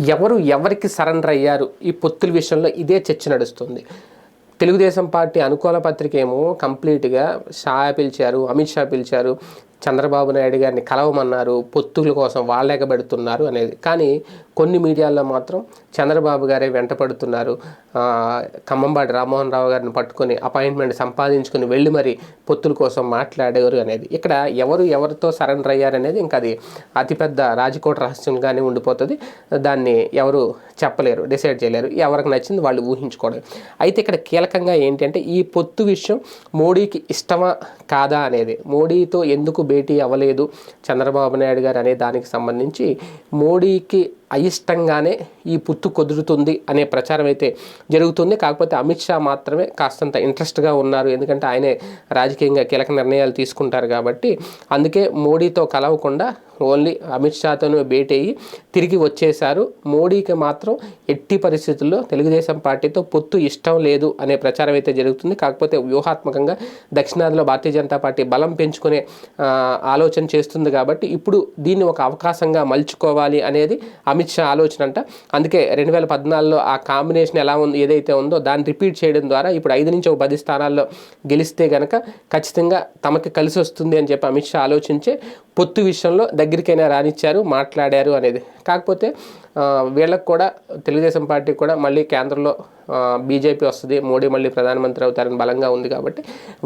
ఎవరు ఎవరికి సరెండర్ అయ్యారు ఈ పొత్తుల విషయంలో ఇదే చర్చ నడుస్తుంది. తెలుగుదేశం పార్టీ అనుకూల పత్రిక ఏమో కంప్లీట్గా షా పిలిచారు అమిత్ షా పిలిచారు చంద్రబాబు నాయుడు గారిని కలవమన్నారు పొత్తుల కోసం వాళ్ళెగబెడుతున్నారు అనేది. కానీ కొన్ని మీడియాల్లో మాత్రం చంద్రబాబు గారే వెంట పడుతున్నారు ఖమ్మంబాటి రామ్మోహన్ రావు గారిని పట్టుకొని అపాయింట్మెంట్ సంపాదించుకొని వెళ్ళి మరి పొత్తుల కోసం మాట్లాడారు అనేది. ఇక్కడ ఎవరు ఎవరితో సరెండర్ అయ్యారనేది ఇంకా అది అతిపెద్ద రాజకోట రహస్యంగానే ఉండిపోతుంది. దాన్ని ఎవరు చెప్పలేరు డిసైడ్ చేయలేరు. ఎవరికి నచ్చింది వాళ్ళు ఊహించుకోవడం. అయితే ఇక్కడ కీలకంగా ఏంటంటే ఈ పొత్తు విషయం మోడీకి ఇష్టమా కాదా అనేది. మోడీతో ఎందుకు భేటీ అవ్వలేదు చంద్రబాబు నాయుడు గారు అనే దానికి సంబంధించి మోడీకి అయిష్టంగానే ఈ పొత్తు కుదురుతుంది అనే ప్రచారం అయితే జరుగుతుంది. కాకపోతే అమిత్ షా మాత్రమే కాస్తంత ఇంట్రెస్ట్గా ఉన్నారు. ఎందుకంటే ఆయనే రాజకీయంగా కీలక నిర్ణయాలు తీసుకుంటారు కాబట్టి అందుకే మోడీతో కలవకుండా ఓన్లీ అమిత్ షాతోనే భేటీ అయ్యి తిరిగి వచ్చేశారు. మోడీకి మాత్రం ఎట్టి పరిస్థితుల్లో తెలుగుదేశం పార్టీతో పొత్తు ఇష్టం లేదు అనే ప్రచారం అయితే జరుగుతుంది. కాకపోతే వ్యూహాత్మకంగా దక్షిణాదిలో భారతీయ జనతా పార్టీ బలం పెంచుకునే ఆలోచన చేస్తుంది కాబట్టి ఇప్పుడు దీన్ని ఒక అవకాశంగా మలుచుకోవాలి అనేది అమిత్ షా ఆలోచన అంట. అందుకే రెండు వేల పద్నాలుగులో ఆ కాంబినేషన్ ఎలా ఉంది ఏదైతే ఉందో దాన్ని రిపీట్ చేయడం ద్వారా ఇప్పుడు ఐదు నుంచి ఒక పది స్థానాల్లో గెలిస్తే కనుక ఖచ్చితంగా తమకి కలిసి వస్తుంది అని చెప్పి అమిత్ షా ఆలోచించే పొత్తు విషయంలో దగ్గరికైనా రానిచ్చారు మాట్లాడారు అనేది. కాకపోతే వీళ్ళకు కూడా తెలుగుదేశం పార్టీ కూడా మళ్ళీ కేంద్రంలో బీజేపీ వస్తుంది మోడీ మళ్ళీ ప్రధానమంత్రి అవుతారని బలంగా ఉంది కాబట్టి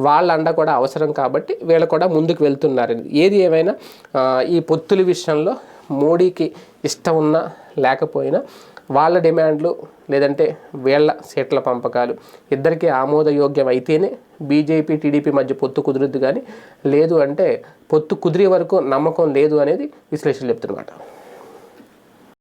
వాళ్ళ అండ కూడా అవసరం కాబట్టి వీళ్ళు కూడా ముందుకు వెళ్తున్నారు. ఏది ఏమైనా ఈ పొత్తుల విషయంలో మోడీకి ఇష్టం ఉన్నా లేకపోయినా వాళ్ళ డిమాండ్లు లేదంటే వీళ్ళ సీట్ల పంపకాలు ఇద్దరికీ ఆమోదయోగ్యం అయితేనే బీజేపీ టీడీపీ మధ్య పొత్తు కుదురుద్ది కానీ లేదు అంటే పొత్తు కుదిరే వరకు నమ్మకం లేదు అనేది విశ్లేషణ చెప్తున్నమాట.